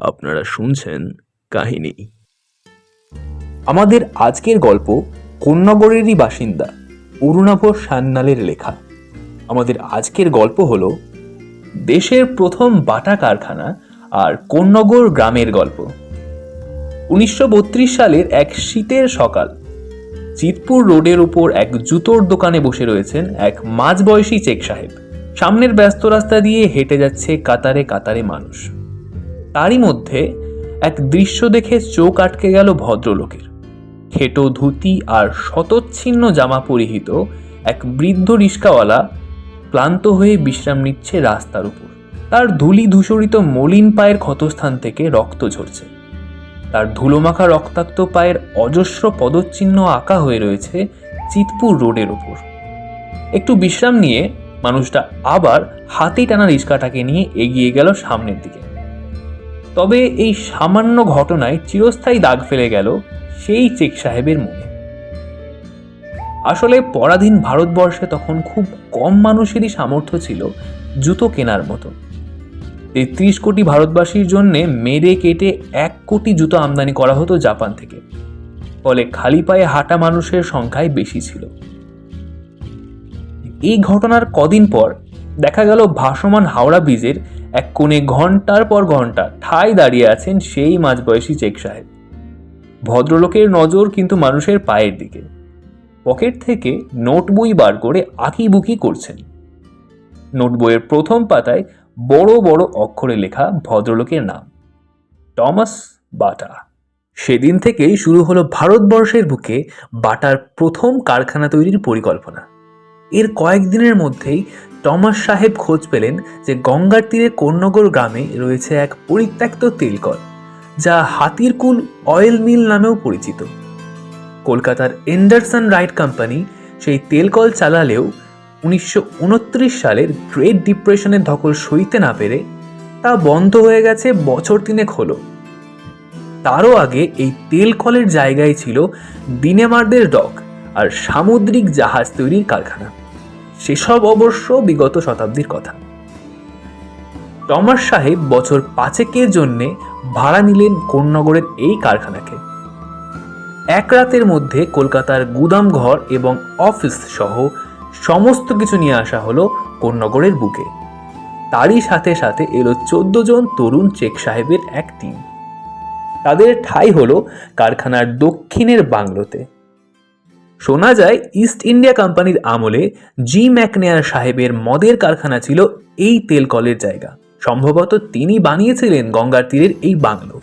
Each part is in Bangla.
আপনারা শুনছেন কাহিনী। আমাদের আজকের গল্প কোন্নগরেরই বাসিন্দা অরুণাভ সান্যালের লেখা। আমাদের আজকের গল্প হল দেশের প্রথম বাটা কারখানা আর কোন্নগর গ্রামের গল্প। উনিশশো বত্রিশ সালের এক শীতের সকাল, চিতপুর রোডের উপর এক জুতোর দোকানে বসে রয়েছেন এক মাঝবয়সী চেক সাহেব। সামনের ব্যস্ত রাস্তা দিয়ে হেঁটে যাচ্ছে কাতারে কাতারে মানুষ। তারই মধ্যে এক দৃশ্য দেখে চোখ আটকে গেল ভদ্রলোকের। খেটো ধুতি আর শতচ্ছিন্ন জামা পরিহিত এক বৃদ্ধ রিস্কাওয়ালা ক্লান্ত হয়ে বিশ্রাম নিচ্ছে রাস্তার উপর। তার ধুলি ধূসরিত মলিন পায়ের ক্ষতস্থান থেকে রক্ত ঝরছে। তার ধুলোমাখা রক্তাক্ত পায়ের অজস্র পদচিহ্ন আঁকা হয়ে রয়েছে চিতপুর রোডের ওপর একটু বিশ্রাম নিয়ে মানুষটা আবার হাতে টানা রিস্কাটাকে নিয়ে এগিয়ে গেল সামনের দিকে। তবে এই সামান্য ঘটনায় চিরস্থায়ী দাগ ফেলে গেল সেই চেক সাহেবের মনে আসলে পরাধীন ভারতবর্ষে তখন খুব কম মানুষেরই সামর্থ্য ছিল জুতো কেনার মতো। তেত্রিশ কোটি ভারতবাসীর জন্য মেরে কেটে এক কোটি জুতো আমদানি করা হতো জাপান থেকে, ফলে খালি পায়ে হাঁটা মানুষের সংখ্যাই বেশি ছিল। এই ঘটনার কদিন পর দেখা গেল ভাসমান হাওড়া ব্রিজের এক কোণে ঘণ্টার পর ঘণ্টা ঠাই দাঁড়িয়ে আছেন সেই মাঝবয়সী চেক সাহেব। ভদ্রলোকের নজর কিন্তু মানুষের পায়ের দিকে। পকেট থেকে নোট বই বার করে আঁকিবুকি করছেন। নোট বইয়ের প্রথম পাতায় বড় বড় অক্ষরে লেখা ভদ্রলোকের নাম। Thomas Bata. সেদিন থেকেই শুরু হলো ভারতবর্ষের বুকে বাটার প্রথম কারখানা তৈরির পরিকল্পনা। এর কয়েকদিনের মধ্যেই টমাস সাহেব খোঁজ পেলেন যে গঙ্গার তীরে কন্যগর গ্রামে রয়েছে এক পরিত্যক্ত তেলকল, যা হাতিরকুল অয়েল মিল নামেও পরিচিত। কলকাতার এন্ডারসন রাইট কোম্পানি সেই তেলকল চালালেও উনিশশো উনত্রিশ সালের গ্রেট ডিপ্রেশনের ধকল সইতে না পেরে তা বন্ধ হয়ে গেছে বছর তিনেক হলো। তারও আগে এই তেল কলের জায়গায় ছিল দিনেমারদের ডক আর সামুদ্রিক জাহাজ তৈরির কারখানা। সেসব অবশ্য বিগত শতাব্দীর কথা। টমাস সাহেব বছর পাঁচেকের জন্যে ভাড়া নিলেন কোন্নগরের এই কারখানাকে। এক রাতের মধ্যে কলকাতার গুদাম ঘর এবং অফিস সহ সমস্ত কিছু নিয়ে আসা হলো কোন্নগরের বুকে। তারই সাথে সাথে এলো চোদ্দ জন তরুণ চেক সাহেবের এক টিম। তাদের ঠাঁই হলো কারখানার দক্ষিণের বাংলোতে। শোনা যায় ইস্ট ইন্ডিয়া কোম্পানির আমলে জি ম্যাকনেয়ার সাহেবের মদের কারখানা ছিল এই তেল কলের জায়গা। সম্ভবত তিনি বানিয়েছিলেন গঙ্গার তীরের এই বাংলো।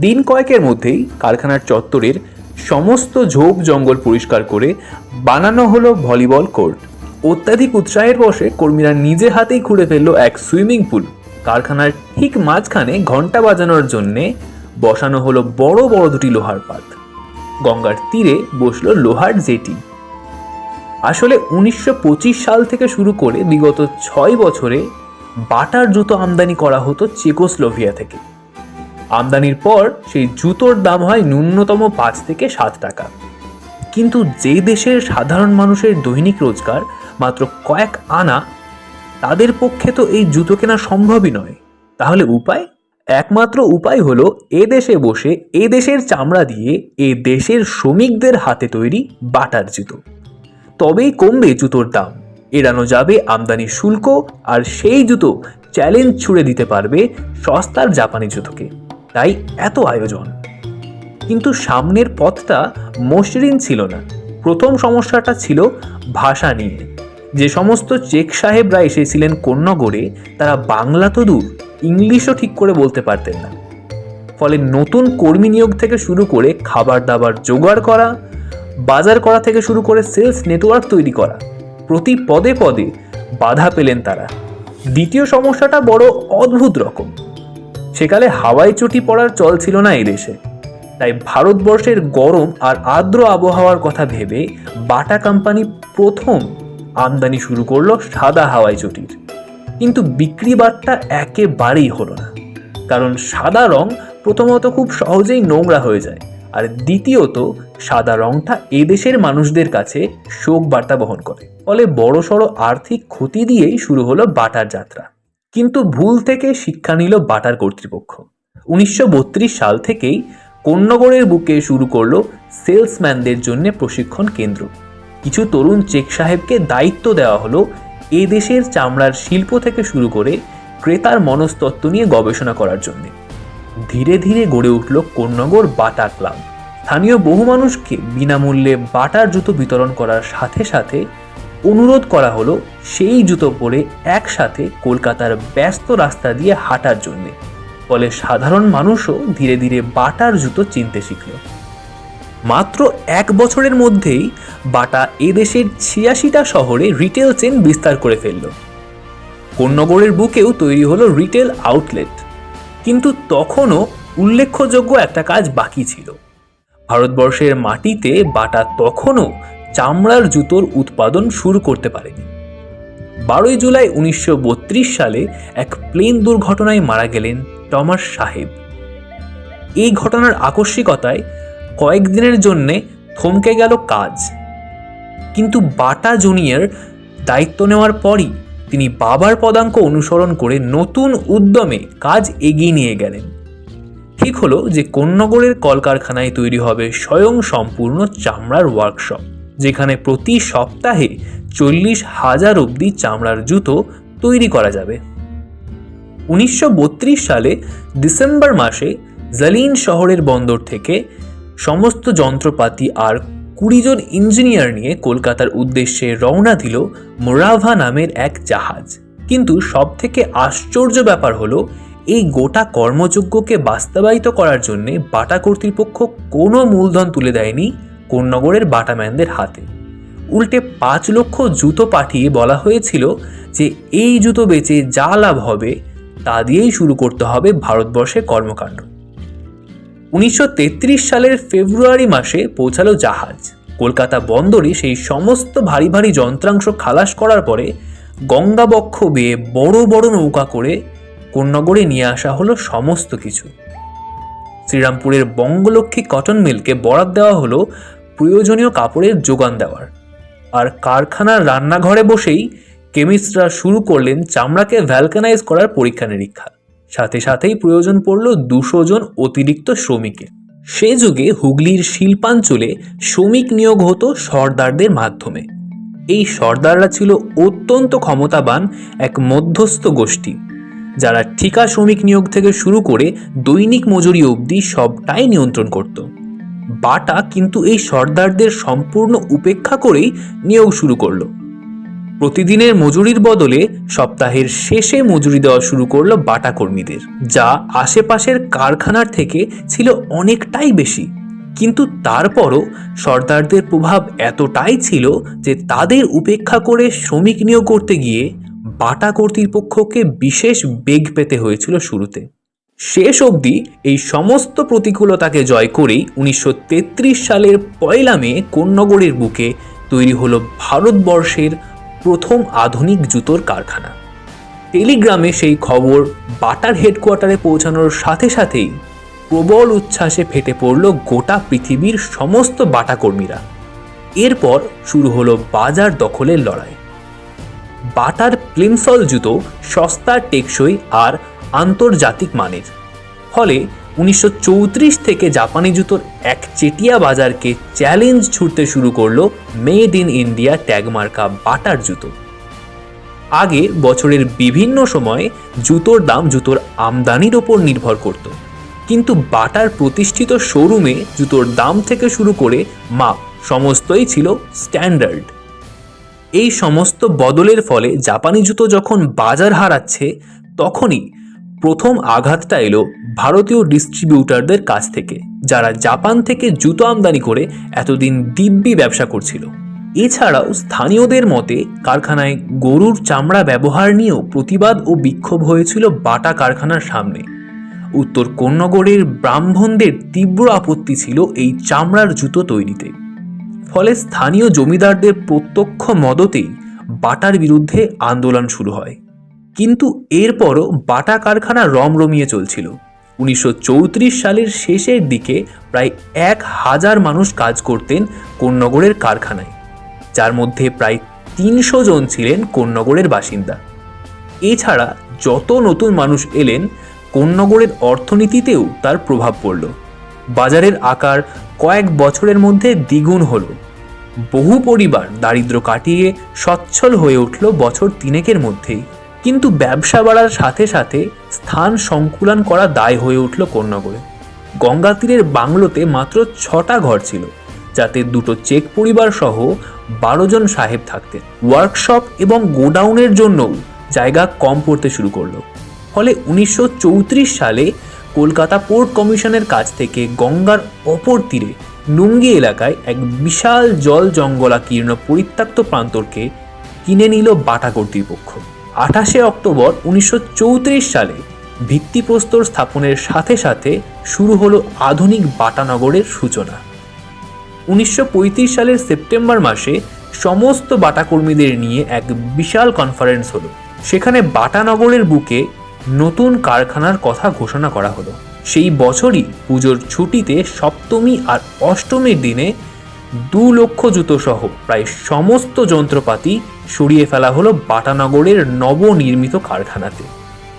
দিন কয়েকের মধ্যেই কারখানার চত্বরের সমস্ত ঝোপ জঙ্গল পরিষ্কার করে বানানো হলো ভলিবল কোর্ট। অত্যাধিক উৎসাহের বসে কর্মীরা নিজে হাতেই খুঁড়ে ফেলল এক সুইমিং পুল। কারখানার ঠিক মাঝখানে ঘণ্টা বাজানোর জন্যে বসানো হলো বড় বড় দুটি লোহার পাত। গঙ্গার তীরে বসল লোহার জেটি। আসলে উনিশশো পঁচিশ সাল থেকে শুরু করে বিগত ছয় বছরে বাটার জুতো আমদানি করা হতো চেকোস্লোভিয়া থেকে। আমদানির পর সেই জুতোর দাম হয় ন্যূনতম পাঁচ থেকে সাত টাকা। কিন্তু যে দেশের সাধারণ মানুষের দৈনিক রোজগার মাত্র কয়েক আনা, তাদের পক্ষে তো এই জুতো কেনা সম্ভবই নয়। তাহলে উপায়? একমাত্র উপায় হলো এ দেশে বসে এ দেশের চামড়া দিয়ে এ দেশের শ্রমিকদের হাতে তৈরি বাটার জুতো। তবেই কমবে জুতোর দাম। এড়ানো যাবে আমদানি শুল্ক আর সেই জুতো চ্যালেঞ্জ ছুড়ে দিতে পারবে সস্তার জাপানি জুতোকে। তাই এত আয়োজন। কিন্তু সামনের পথটা মসৃণ ছিল না। প্রথম সমস্যাটা ছিল ভাষা নিয়ে। যে সমস্ত চেক সাহেবরা এসেছিলেন কন্যগড়ে তারা বাংলা তো দূর। ইংলিশও ঠিক করে বলতে পারতেন না। ফলে নতুন কর্মী নিয়োগ থেকে শুরু করে খাবার দাবার জোগাড় করা, বাজার করা থেকে শুরু করে সেলস নেটওয়ার্ক তৈরি করা, প্রতি পদে পদে বাধা পেলেন তারা। দ্বিতীয় সমস্যাটা বড় অদ্ভুত রকম। সেকালে হাওয়াই চটি পড়ার চল ছিল না এই দেশে। তাই ভারতবর্ষের গরম আর আর্দ্র আবহাওয়ার কথা ভেবে বাটা কোম্পানি প্রথম আমদানি শুরু করল সাদা হাওয়াই চটির। কিন্তু বিক্রি বাট্টা একেবারেই হলো না। কারণ সাদা রং প্রথমত খুব সহজেই নোংরা হয়ে যায়, আর দ্বিতীয়ত সাদা রংটা এদেশের মানুষদের কাছে শোক বার্তা বহন করে। ফলে বড়সড় আর্থিক ক্ষতি দিয়েই শুরু হলো বাটার যাত্রা। কিন্তু ভুল থেকে শিক্ষা নিল বাটার কর্তৃপক্ষ। উনিশশো বত্রিশ সাল থেকেই কোন্নগরের বুকে শুরু করল সেলসম্যানদের জন্য প্রশিক্ষণ কেন্দ্র। কিছু তরুণ চেক সাহেবকে দায়িত্ব দেওয়া হলো এ দেশের চামড়ার শিল্প থেকে শুরু করে ক্রেতার মনস্তত্ত্ব নিয়ে গবেষণা করার জন্য। ধীরে ধীরে গড়ে উঠল কোন্নগর বাটা ক্লাব। স্থানীয় বহু মানুষকে বিনামূল্যে বাটার জুতো বিতরণ করার সাথে সাথে অনুরোধ করা হলো সেই জুতো পরে একসাথে কলকাতার ব্যস্ত রাস্তা দিয়ে হাঁটার জন্যে। ফলে সাধারণ মানুষও ধীরে ধীরে বাটার জুতো চিনতে শিখল। মাত্র এক বছরের মধ্যেই বাটা এদেশের ছিয়াশিটা শহরে রিটেল চেন বিস্তার করে ফেলল। কোন্নগরের বুকেও তৈরি হলো রিটেল আউটলেট কিন্তু তখনও উল্লেখযোগ্য একটা কাজ বাকি ছিল। ভারতবর্ষের মাটিতে বাটা তখনও চামড়ার জুতোর উৎপাদন শুরু করতে পারেনি। বারোই জুলাই উনিশশো বত্রিশ সালে এক প্লেন দুর্ঘটনায় মারা গেলেন টমাস সাহেব। এই ঘটনার আকস্মিকতায় কয়েকদিনের জন্যে থমকে গেল কাজ। কিন্তু বাটা জুনিয়র দায়িত্ব নেওয়ার পরই তিনি বাবার পদাঙ্ক অনুসরণ করে নতুন উদ্যমে কাজ এগিয়ে নিয়ে গেলেন। ঠিক হলো যে কোন্নগরের কলকারখানায় তৈরি হবে স্বয়ং সম্পূর্ণ চামড়ার ওয়ার্কশপ যেখানে প্রতি সপ্তাহে চল্লিশ হাজার অবধি চামড়ার জুতো তৈরি করা যাবে। উনিশশো বত্রিশ সালে ডিসেম্বর মাসে জালিন শহরের বন্দর থেকে সমস্ত যন্ত্রপাতি আর কুড়ি জন ইঞ্জিনিয়ার নিয়ে কলকাতার উদ্দেশ্যে রওনা দিল মোরাভা নামের এক জাহাজ। কিন্তু সবথেকে আশ্চর্য ব্যাপার হলো, এই গোটা কর্মযজ্ঞকে বাস্তবায়িত করার জন্য বাটা কর্তৃপক্ষ কোনো মূলধন তুলে দেয়নি কোন্নগরের বাটাম্যানদের হাতে। উল্টে পাঁচ লক্ষ জুতো পাঠিয়ে বলা হয়েছিল যে এই জুতো বেচে যা লাভ হবে তা দিয়েই শুরু করতে হবে ভারতবর্ষের কর্মকাণ্ড। উনিশশো তেত্রিশ সালের ফেব্রুয়ারি মাসে পৌঁছালো জাহাজ। কলকাতা বন্দরে সেই সমস্ত ভারী ভারী যন্ত্রাংশ খালাস করার পরে গঙ্গাবক্ষ বেয়ে বড় বড় নৌকা করে কোন্নগরে নিয়ে আসা হলো সমস্ত কিছু। শ্রীরামপুরের বঙ্গলক্ষ্মী কটন মিলকে বরাদ দেওয়া হলো প্রয়োজনীয় কাপড়ের যোগান দেওয়ার। আর কারখানার রান্নাঘরে বসেই কেমিস্টরা শুরু করলেন চামড়াকে ভ্যালকানাইজ করার পরীক্ষা নিরীক্ষা সাথে সাথেই প্রয়োজন পড়ল দুশো জন অতিরিক্ত শ্রমিকের। সে যুগে হুগলির শিল্পাঞ্চলে শ্রমিক নিয়োগ হতো সর্দারদের মাধ্যমে। এই সর্দাররা ছিল অত্যন্ত ক্ষমতাবান এক মধ্যস্থ গোষ্ঠী, যারা ঠিকা শ্রমিক নিয়োগ থেকে শুরু করে দৈনিক মজুরি অবধি সবটাই নিয়ন্ত্রণ করত। বাটা কিন্তু এই সর্দারদের সম্পূর্ণ উপেক্ষা করেই নিয়োগ শুরু করল। প্রতিদিনের মজুরির বদলে সপ্তাহের শেষে মজুরি দেওয়া শুরু করল বাটা কর্মীদের, যা আশেপাশের কারখানার থেকে ছিল অনেকটাই বেশি। কিন্তু তারপরও সর্দারদের প্রভাব এতটাই ছিল যে তাদের উপেক্ষা করে শ্রমিক নিয়োগ করতে গিয়ে বাটা কর্তৃপক্ষকে বিশেষ বেগ পেতে হয়েছিল শুরুতে। শেষ অবধি এই সমস্ত প্রতিকূলতাকে জয় করেই উনিশশো তেত্রিশ সালের পয়লা মে কোন্নগরের বুকে তৈরি হলো ভারতবর্ষের প্রথম আধুনিক জুতোর কারখানা। টেলিগ্রামে সেই খবর বাটার হেডকোয়ার্টারে পৌঁছানোর সাথে সাথেই প্রবল উচ্ছ্বাসে ফেটে পড়ল গোটা পৃথিবীর সমস্ত বাটা কর্মীরা এরপর শুরু হলো বাজার দখলের লড়াই। বাটার প্লিমসল জুতো সস্তা টেকসই আর আন্তর্জাতিক মানের। ফলে উনিশশো চৌত্রিশ থেকে জাপানি জুতোর এক চেটিয়া বাজারকে চ্যালেঞ্জ ছুটতে শুরু করল মেড ইন ইন্ডিয়া ট্যাগমার্কা বাটার জুতো। আগে বছরের বিভিন্ন সময়ে জুতোর দাম জুতোর আমদানির ওপর নির্ভর করত। কিন্তু বাটার প্রতিষ্ঠিত শোরুমে জুতোর দাম থেকে শুরু করে মাপ সমস্তই ছিল স্ট্যান্ডার্ড। এই সমস্ত বদলের ফলে জাপানি জুতো যখন বাজার হারাচ্ছে, তখনই প্রথম আঘাতটা এলো ভারতীয় ডিস্ট্রিবিউটারদের কাছ থেকে, যারা জাপান থেকে জুতো আমদানি করে এতদিন দিব্যি ব্যবসা করছিল। এছাড়াও স্থানীয়দের মতে, কারখানায় গরুর চামড়া ব্যবহার নিয়েও প্রতিবাদ ও বিক্ষোভ হয়েছিল বাটা কারখানার সামনে। উত্তর কোন্নগরের ব্রাহ্মণদের তীব্র আপত্তি ছিল এই চামড়ার জুতো তৈরিতে। ফলে স্থানীয় জমিদারদের প্রত্যক্ষ মদতেই বাটার বিরুদ্ধে আন্দোলন শুরু হয়। কিন্তু এরপরও বাটা কারখানা রমরমিয়ে চলছিল। উনিশশো চৌত্রিশ সালের শেষের দিকে প্রায় এক হাজার মানুষ কাজ করতেন কোন্নগরের কারখানায়, যার মধ্যে প্রায় তিনশো জন ছিলেন কোন্নগরের বাসিন্দা। এছাড়া যত নতুন মানুষ এলেন, কোন্নগরের অর্থনীতিতেও তার প্রভাব পড়ল। বাজারের আকার কয়েক বছরের মধ্যে দ্বিগুণ হল। বহু পরিবার দারিদ্র্য কাটিয়ে সচ্ছল হয়ে উঠল বছর তিনেকের মধ্যেই। কিন্তু ব্যবসা বাড়ার সাথে সাথে স্থান সংকুলান করা দায় হয়ে উঠল কোন্নগরে গঙ্গা তীরের বাংলোতে মাত্র ছটা ঘর ছিল, যাতে দুটো চেক পরিবার সহ বারো জন সাহেব থাকতেন। ওয়ার্কশপ এবং গোডাউনের জন্যও জায়গা কম পড়তে শুরু করল। ফলে উনিশশো চৌত্রিশ সালে কলকাতা পোর্ট কমিশনের কাছ থেকে গঙ্গার অপর তীরে নুঙ্গি এলাকায় এক বিশাল জল জঙ্গলাকীর্ণ পরিত্যক্ত প্রান্তরকে কিনে নিল বাটা কর্তৃপক্ষ আঠাশে অক্টোবর উনিশশো চৌত্রিশ সালে ভিত্তিপ্রস্তর স্থাপনের সাথে সাথে শুরু হলো আধুনিক বাটানগরের সূচনা। উনিশশো পঁয়ত্রিশ সালের সেপ্টেম্বর মাসে সমস্ত বাটা কর্মীদের নিয়ে এক বিশাল কনফারেন্স হলো। সেখানে বাটানগরের বুকে নতুন কারখানার কথা ঘোষণা করা হলো। সেই বছরই পুজোর ছুটিতে সপ্তমী আর অষ্টমীর দিনে দু লক্ষ জুতো সহ প্রায় সমস্ত যন্ত্রপাতি সরিয়ে ফেলা হলো বাটানগরের নবনির্মিত কারখানাতে।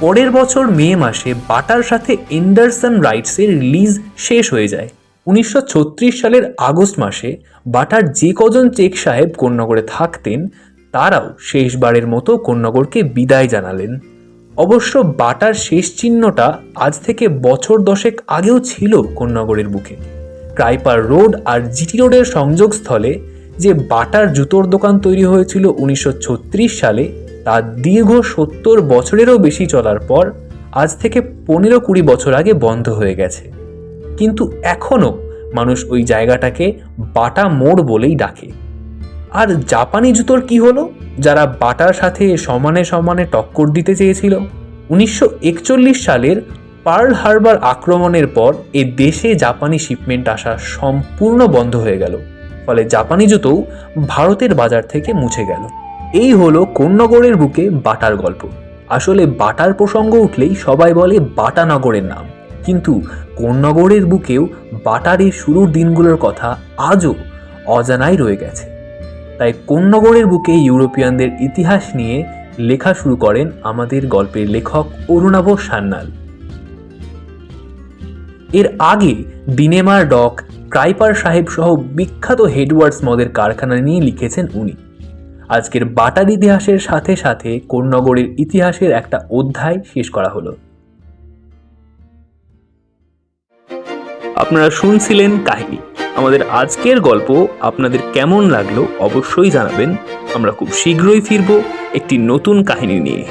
পরের বছর মে মাসে বাটার সাথে এন্ডারসন রাইটসের রিলিজ শেষ হয়ে যায়। উনিশশো ছত্রিশ সালের আগস্ট মাসে বাটার যে কজন চেক সাহেব কোন্নগরে থাকতেন, তারাও শেষবারের মতো কোন্নগরকে বিদায় জানালেন। অবশ্য বাটার শেষ চিহ্নটা আজ থেকে বছর দশেক আগেও ছিল কোন্নগরের বুকে। ক্রাইপার রোড আর জিটি রোডের সংযোগস্থলে যে বাটার জুতোর দোকান তৈরি হয়েছিল উনিশশো ছত্রিশ সালে, তা দীর্ঘ সত্তর বছরেরও বেশি চলার পর আজ থেকে পনেরো কুড়ি বছর আগে বন্ধ হয়ে গেছে। কিন্তু এখনও মানুষ ওই জায়গাটাকে বাটা মোড় বলেই ডাকে। আর জাপানি জুতোর কি হলো? যারা বাটার সাথে সমানে সমানে টক্কর দিতে চেয়েছিল? উনিশশো একচল্লিশ সালের পার্ল হারবার আক্রমণের পর এ দেশে জাপানি শিপমেন্ট আসা সম্পূর্ণ বন্ধ হয়ে গেল। ফলে জাপানি জুতোও ভারতের বাজার থেকে মুছে গেল। এই হলো কোন্নগরের বুকে বাটার গল্প। আসলে বাটার প্রসঙ্গ উঠলেই সবাই বলে বাটানগরের নাম। কিন্তু কোন্নগরের বুকেও বাটার এই শুরুর দিনগুলোর কথা আজও অজানাই রয়ে গেছে। তাই কোন্নগরের বুকে ইউরোপিয়ানদের ইতিহাস নিয়ে লেখা শুরু করেন আমাদের গল্পের লেখক অরুণাভ সান্যাল। এর আগে দিনেমার ডক, ক্রাইপার সাহেব সহ বিখ্যাত হেডওয়ার্ডস মদের কারখানা নিয়ে লিখেছেন উনি। আজকের বাটার ইতিহাসের সাথে সাথে কোন্নগরের ইতিহাসের একটা অধ্যায় শেষ করা হলো। আপনারা শুনছিলেন কাহিনী। আমাদের আজকের গল্প আপনাদের কেমন লাগল অবশ্যই জানাবেন। আমরা খুব শীঘ্রই ফিরব একটি নতুন কাহিনী নিয়ে।